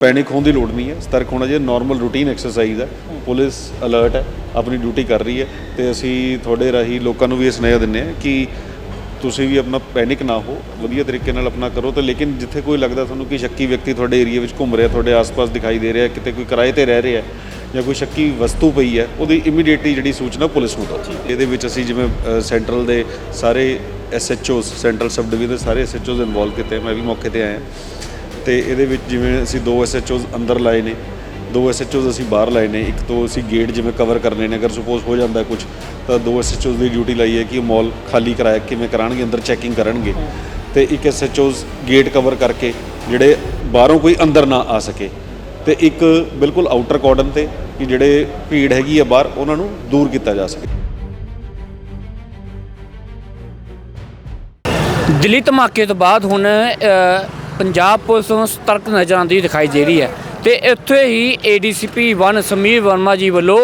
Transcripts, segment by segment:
Panic ਹੋਣ ਦੀ ਲੋੜ ਨਹੀਂ ਹੈ, ਸਤਰਕ ਹੋਣਾ ਜੇ ਨਾਰਮਲ ਰੂਟੀਨ ਐਕਸਰਸਾਈਜ਼ ਹੈ, ਪੁਲਿਸ ਅਲਰਟ ਹੈ, ਆਪਣੀ ਡਿਊਟੀ ਕਰ ਰਹੀ ਹੈ ਤੇ ਅਸੀਂ ਤੁਹਾਡੇ ਰਾਹੀਂ ਲੋਕਾਂ ਨੂੰ ਵੀ ਇਹ ਸੁਨੇਹਾ ਦਿੰਦੇ ਹਾਂ ਕਿ ਤੁਸੀਂ ਵੀ ਆਪਣਾ ਪੈਨਿਕ ਨਾ ਹੋ, ਵਧੀਆ ਤਰੀਕੇ ਨਾਲ ਆਪਣਾ ਕਰੋ ਤੇ ਲੇਕਿਨ ਜਿੱਥੇ ਕੋਈ ਲੱਗਦਾ ਤੁਹਾਨੂੰ ਕਿ ਸ਼ੱਕੀ ਵਿਅਕਤੀ ਤੁਹਾਡੇ ਏਰੀਆ ਵਿੱਚ ਘੁੰਮ ਰਿਹਾ, ਤੁਹਾਡੇ ਆਸ-ਪਾਸ ਦਿਖਾਈ ਦੇ ਰਿਹਾ, ਕਿਤੇ ਕੋਈ ਕਿਰਾਏ ਤੇ ਰਹਿ ਰਿਹਾ, ਜਾਂ ਕੋਈ ਸ਼ੱਕੀ ਵਸਤੂ ਪਈ ਹੈ, ਉਹਦੀ ਇਮੀਡੀਏਟਲੀ ਜਿਹੜੀ ਸੂਚਨਾ ਪੁਲਿਸ ਨੂੰ ਦਿਓ। ਇਹਦੇ ਵਿੱਚ ਅਸੀਂ ਜਿਵੇਂ ਸੈਂਟਰਲ ਦੇ ਸਾਰੇ ਐਸਐਚਓਸ ਸੈਂਟਰਲ ਸਬ ਡਿਵੀਜ਼ਨ ਦੇ ਸਾਰੇ ਐਸਐਚਓਸ ਇਨਵੋਲਵ ਕੀਤੇ, ਮੈਂ ਵੀ ਮੌਕੇ ਤੇ ਆਇਆ। ਤੇ ਇਹਦੇ ਵਿੱਚ ਜਿਵੇਂ ਅਸੀਂ ਦੋ ਐਸਐਚਓਸ ਅੰਦਰ ਲਾਏ ਨੇ, ਦੋ ਐਸਐਚਓਸ ਅਸੀਂ ਬਾਹਰ ਲਾਏ ਨੇ, ਇੱਕ ਤੋਂ ਅਸੀਂ ਗੇਟ ਜਿਵੇਂ ਕਵਰ ਕਰਨੇ ਨੇ, ਅਗਰ ਸਪੋਜ਼ ਹੋ ਜਾਂਦਾ ਕੁਝ ਤਾਂ ਦੋ ਐਸਐਚਓਸ ਦੀ ਡਿਊਟੀ ਲਾਈ ਹੈ ਕਿ ਉਹ ਮਾਲ ਖਾਲੀ ਕਰਾਇਆ, ਕਿਵੇਂ ਕਰਾਣਗੇ ਅੰਦਰ ਚੈਕਿੰਗ ਕਰਨਗੇ। ਤੇ ਇੱਕ ਐਸਐਚਓਸ ਗੇਟ ਕਵਰ ਕਰਕੇ, ਜਿਹੜੇ ਬਾਹਰੋਂ ਕੋਈ ਅੰਦਰ ਨਾ ਆ ਸਕੇ। ਤੇ ਇੱਕ ਬਿਲਕੁਲ ਆਊਟਰ ਕਾਰਡਨ ਤੇ ਕਿ ਜਿਹੜੇ ਭੀੜ ਹੈਗੀ ਆ ਬਾਹਰ, ਉਹਨਾਂ ਨੂੰ ਦੂਰ ਕੀਤਾ ਜਾ ਸਕੇ। ਦਿੱਲੀ ਧਮਾਕੇ ਤੋਂ ਬਾਅਦ ਹੁਣ ਪੰਜਾਬ ਪੁਲਿਸ ਨੂੰ ਸਤਰਕ ਨਜ਼ਰ ਆਉਂਦੀ ਦਿਖਾਈ ਦੇ ਰਹੀ ਹੈ ਤੇ ਇੱਥੇ ਹੀ ਏਡੀਸੀਪੀ 1 ਸਮੀਰ ਵਰਮਾ ਜੀ ਵੱਲੋਂ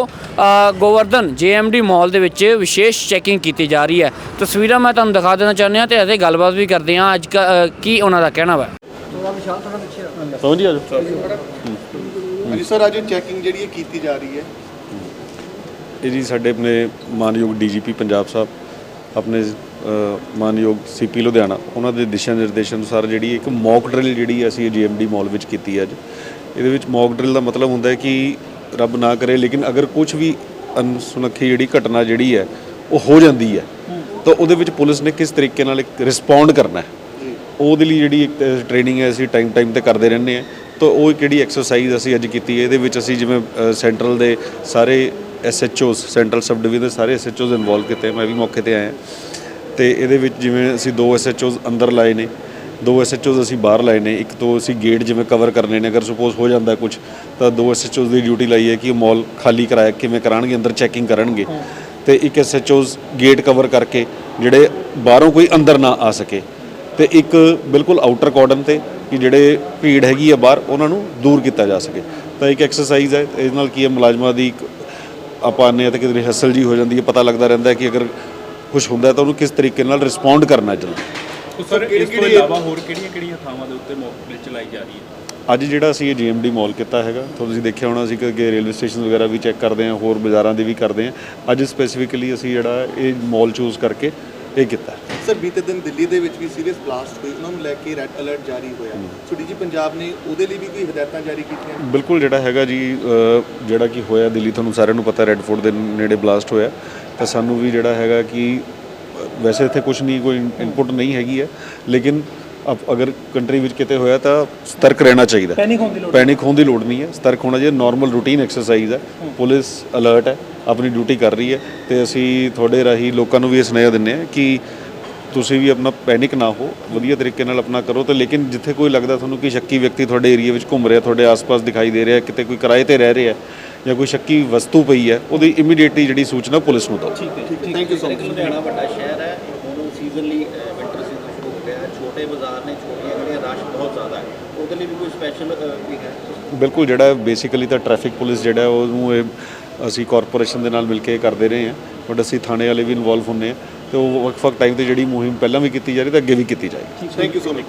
ਗੋਵਰਧਨ ਜੇਐਮਡੀ ਮਾਲ ਦੇ ਵਿੱਚ ਵਿਸ਼ੇਸ਼ ਚੈਕਿੰਗ ਕੀਤੀ ਜਾ ਰਹੀ ਹੈ। ਤਸਵੀਰਾਂ ਮੈਂ ਤੁਹਾਨੂੰ ਦਿਖਾ ਦੇਣਾ ਚਾਹੁੰਦੇ ਹਾਂ ਤੇ ਇਹਦੇ ਗੱਲਬਾਤ ਵੀ ਕਰਦੇ ਹਾਂ। ਅੱਜ ਕ- ਉਹਨਾਂ ਦਾ ਕਹਿਣਾ ਵਾ? ਸਮਝ ਗਿਆ ਹਾਂਜੀ ਸਰ ਅੱਜ ਚੈਕਿੰਗ ਜਿਹੜੀ ਹੈ ਕੀਤੀ ਜਾ ਰਹੀ ਹੈ। ਇਹ ਜੀ ਸਾਡੇ ਆਪਣੇ ਮਾਨਯੋਗ ਡੀਜੀਪੀ ਪੰਜਾਬ ਸਾਹਿਬ ਆਪਣੇ ਮਾਨਯੋਗ ਸੀਪੀ ਲੁਧਿਆਣਾ, ਉਹਨਾਂ ਦੇ ਦਿਸ਼ਾ ਨਿਰਦੇਸ਼ਾਂ ਅਨੁਸਾਰ ਜਿਹੜੀ ਇੱਕ ਮੌਕ ਡਰਿਲ ਜਿਹੜੀ ਅਸੀਂ ਜੀਐਮਡੀ ਮਾਲ ਵਿੱਚ ਕੀਤੀ ਅੱਜ। ਇਹਦੇ ਵਿੱਚ ਮੌਕ ਡਰਿਲ ਦਾ ਮਤਲਬ ਹੁੰਦਾ ਹੈ ਕਿ ਰੱਬ ਨਾ ਕਰੇ, ਲੇਕਿਨ ਅਗਰ ਕੁਝ ਵੀ ਅਨਸੁਨੱਖੀ ਜਿਹੜੀ ਘਟਨਾ ਜਿਹੜੀ ਹੈ, ਉਹ ਹੋ ਜਾਂਦੀ ਹੈ, ਤਾਂ ਉਹਦੇ ਵਿੱਚ ਪੁਲਿਸ ਨੇ ਕਿਸ ਤਰੀਕੇ ਨਾਲ ਇੱਕ ਰਿਸਪੌਂਡ ਕਰਨਾ ਹੈ। ਉਹਦੇ ਲਈ ਜਿਹੜੀ ਇੱਕ ਟ੍ਰੇਨਿੰਗ ਹੈ, ਅਸੀਂ ਟਾਈਮ ਟਾਈਮ ਤੇ ਕਰਦੇ ਰਹਿੰਦੇ ਹਾਂ। ਤਾਂ ਉਹ ਕਿਹੜੀ ਐਕਸਰਸਾਈਜ਼ ਅਸੀਂ ਅੱਜ ਕੀਤੀ ਹੈ, ਇਹਦੇ ਵਿੱਚ ਅਸੀਂ ਜਿਵੇਂ ਸੈਂਟਰਲ ਦੇ ਸਾਰੇ ਐਸਐਚਓਸ ਸੈਂਟਰਲ ਸਬ ਡਿਵੀਜ਼ਨ ਦੇ ਸਾਰੇ ਐਸਐਚਓਸ ਇਨਵੋਲਵ ਕੀਤੇ ਮੈਂ ਵੀ ਮੌਕੇ ਤੇ ਆਇਆ। ਤੇ ਇਹਦੇ ਵਿੱਚ ਜਿਵੇਂ ਅਸੀਂ ਦੋ ਐਸਐਚਓਸ ਅੰਦਰ ਲਾਏ ਨੇ ਦੋ ਐਸਐਚਓਸ ਅਸੀਂ ਬਾਹਰ ਲਾਏ ਨੇ ਇੱਕ ਤੋਂ ਅਸੀਂ ਗੇਟ ਜਿਵੇਂ ਕਵਰ ਕਰਨੇ ਨੇ ਅਗਰ ਸਪੋਜ਼ ਹੋ ਜਾਂਦਾ ਕੁਝ ਤਾਂ ਦੋ ਐਸਐਚਓਸ ਦੀ ਡਿਊਟੀ ਲਾਈ ਹੈ ਕਿ ਉਹ ਮਾਲ ਖਾਲੀ ਕਰਾਇਆ ਕਿਵੇਂ ਕਰਾਣਗੇ ਅੰਦਰ ਚੈਕਿੰਗ ਕਰਨਗੇ। ਤੇ ਇੱਕ ਐਸਐਚਓਸ ਗੇਟ ਕਵਰ ਕਰਕੇ ਜਿਹੜੇ ਬਾਹਰੋਂ ਕੋਈ ਅੰਦਰ ਨਾ ਆ ਸਕੇ। ਤੇ ਇੱਕ ਬਿਲਕੁਲ ਆਊਟਰ ਕਾਰਡਨ ਤੇ ਕਿ ਜਿਹੜੇ ਭੀੜ ਹੈਗੀ ਆ ਬਾਹਰ ਉਹਨਾਂ ਨੂੰ ਦੂਰ ਕੀਤਾ ਜਾ ਸਕੇ। ਤਾਂ ਇੱਕ ਐਕਸਰਸਾਈਜ਼ ਹੈ ਇਸ ਨਾਲ ਕੀ ਹੈ ਮੁਲਾਜ਼ਮਾਂ ਦੀ ਆਪਾਂ ਹਾਂ ਤੇ ਕਿਤੇ ਰਿਹਰਸਲ ਜੀ ਹੋ ਜਾਂਦੀ ਹੈ ਪਤਾ ਲੱਗਦਾ ਰਹਿੰਦਾ ਹੈ ਕਿ ਅਗਰ ਕੁਝ ਹੁੰਦਾ ਤਾਂ ਉਹਨੂੰ ਕਿਸ ਤਰੀਕੇ ਨਾਲ ਰਿਸਪੌਂਡ ਕਰਨਾ ਚਾਹੀਦਾ ਸਰ ਇਸ ਤੋਂ ਇਲਾਵਾ ਹੋਰ ਕਿਹੜੀਆਂ ਕਿਹੜੀਆਂ ਥਾਵਾਂ ਦੇ ਉੱਤੇ ਮੌਕ ਡਰਿਲ ਚਲਾਈ ਜਾ ਰਹੀ ਹੈ? ਅੱਜ ਜਿਹੜਾ ਅਸੀਂ ਇਹ ਜੀਐਮਡੀ ਮਾਲ ਕੀਤਾ ਹੈਗਾ ਤੁਸੀਂ ਦੇਖਿਆ ਹੋਣਾ ਸੀ ਕਿ ਅੱਗੇ ਰੇਲਵੇ ਸਟੇਸ਼ਨ ਵਗੈਰਾ ਵੀ ਚੈੱਕ ਕਰਦੇ ਹਾਂ ਹੋਰ ਬਾਜ਼ਾਰਾਂ ਦੇ ਵੀ ਕਰਦੇ ਹਾਂ। ਅੱਜ ਸਪੈਸੀਫਿਕਲੀ ਅਸੀਂ ਜਿਹੜਾ ਇਹ ਮਾਲ ਚੂਜ਼ ਕਰਕੇ ਇਹ ਕੀਤਾ ਸਰ ਬੀਤੇ ਦਿਨ ਦਿੱਲੀ ਦੇ ਵਿੱਚ ਵੀ ਸੀਰੀਅਸ ਬਲਾਸਟ ਹੋਈ। ਉਹਨਾਂ ਨੂੰ ਲੈ ਕੇ ਰੈੱਡ ਅਲਰਟ ਜਾਰੀ ਹੋਇਆ। ਸੋ ਡੀਜੀ ਪੰਜਾਬ ਨੇ ਉਹਦੇ ਲਈ ਵੀ ਕੋਈ ਹਦਾਇਤਾਂ ਜਾਰੀ ਕੀਤੀਆਂ? ਬਿਲਕੁਲ ਜਿਹੜਾ ਹੈਗਾ ਜੀ ਜਿਹੜਾ ਕਿ ਹੋਇਆ ਦਿੱਲੀ ਤੁਹਾਨੂੰ ਸਾਰਿਆਂ ਨੂੰ ਪਤਾ ਰੈੱਡ ਫੋਰਟ ਦੇ ਨੇੜੇ ਬਲਾਸਟ ਹੋਇਆ। ਤਾਂ ਸਾਨੂੰ ਵੀ ਜਿਹੜਾ ਹੈਗਾ ਕਿ ਵੈਸੇ ਇੱਥੇ ਕੁਝ ਨਹੀਂ ਕੋਈ ਇਨਪੁਟ ਨਹੀਂ ਹੈਗੀ ਹੈ। ਲੇਕਿਨ ਅਪ- ਅਗਰ ਕੰਟਰੀ ਵਿੱਚ ਕਿਤੇ ਹੋਇਆ ਤਾਂ ਸਤਰਕ ਰਹਿਣਾ ਚਾਹੀਦਾ। ਪੈਨਿਕ ਹੋਣ ਦੀ ਲੋੜ ਪੈਨਿਕ ਹੋਣ ਦੀ ਲੋੜ ਨਹੀਂ ਹੈ। ਸਤਰਕ ਹੋਣਾ ਜੇ ਨਾਰਮਲ ਰੂਟੀਨ ਐਕਸਰਸਾਈਜ਼ ਹੈ। ਪੁਲਿਸ ਅਲਰਟ ਹੈ। ਆਪਣੀ ਡਿਊਟੀ ਕਰ ਰਹੀ ਹੈ। ਤੇ ਅਸੀਂ ਤੁਹਾਡੇ ਰਾਹੀਂ ਲੋਕਾਂ ਨੂੰ ਵੀ ਇਹ ਸੁਨੇਹਾ ਦਿੰਦੇ ਹਾਂ ਕਿ ਤੁਸੀਂ ਵੀ ਆਪਣਾ ਪੈਨਿਕ ਨਾ ਹੋ ਵਧੀਆ ਤਰੀਕੇ ਨਾਲ ਆਪਣਾ ਕਰੋ ਤੇ ਲੇਕਿਨ ਜਿੱਥੇ ਕੋਈ ਲੱਗਦਾ ਤੁਹਾਨੂੰ ਕਿ ਸ਼ੱਕੀ ਵਿਅਕਤੀ ਤੁਹਾਡੇ ਏਰੀਆ ਵਿੱਚ ਘੁੰਮ ਰਿਹਾ ਤੁਹਾਡੇ ਆਸ-ਪਾਸ ਦਿਖਾਈ ਦੇ ਰਿਹਾ ਕਿਤੇ ਕੋਈ ਕਿਰਾਏ ਤੇ ਰਹਿ ਰਿਹਾ ਜਾਂ ਕੋਈ ਸ਼ੱਕੀ ਵਸਤੂ ਪਈ ਹੈ ਉਹਦੀ ਇਮੀਡੀਏਟਲੀ ਜਿਹੜੀ ਸੂਚਨਾ ਪੁਲਿਸ ਨੂੰ ਦਿਓ। Thank you so much Ludhiana ਵੱਡਾ ਸ਼ਹਿਰ ਹੈ ਹੁਣ ਸੀਜ਼ਨਲੀ ਵਿੰਟਰ ਸੀਜ਼ਨ ਸ਼ੁਰੂ ਹੋ ਗਿਆ ਹੈ। ਛੋਟੇ ਬਾਜ਼ਾਰ ਨੇ ਛੋਟੀਆਂ ਗਲੀਆਂ ਰਸ਼ ਬਹੁਤ ਜ਼ਿਆਦਾ ਹੈ ਉਹਦੇ ਲਈ ਵੀ ਕੋਈ ਸਪੈਸ਼ਲ ਵੀ ਹੈ? ਬਿਲਕੁਲ ਜਿਹੜਾ ਬੇਸਿਕਲੀ ਤਾਂ ਟ੍ਰੈਫਿਕ ਪੁਲਿਸ ਜਿਹੜਾ ਹੈ ਉਹਨੂੰ ਇਹ ਅਸੀਂ ਕਾਰਪੋਰੇਸ਼ਨ ਦੇ ਨਾਲ ਮਿਲ ਕੇ ਕਰਦੇ ਰਹੇ ਹਾਂ ਬਟ ਅਸੀਂ ਥਾਣੇ ਵਾਲੇ ਵੀ ਇਨਵੋਲਵ ਹੁੰਨੇ ਆ ਤੇ ਉਹ ਵਕਫਕ ਟਾਈਮ ਤੇ ਜਿਹੜੀ ਮੁਹਿੰਮ ਪਹਿਲਾਂ ਵੀ ਕੀਤੀ ਜਾ ਰਹੀ ਤਾਂ ਅੱਗੇ ਵੀ ਕੀਤੀ ਜਾਏਗੀ। Thank you so much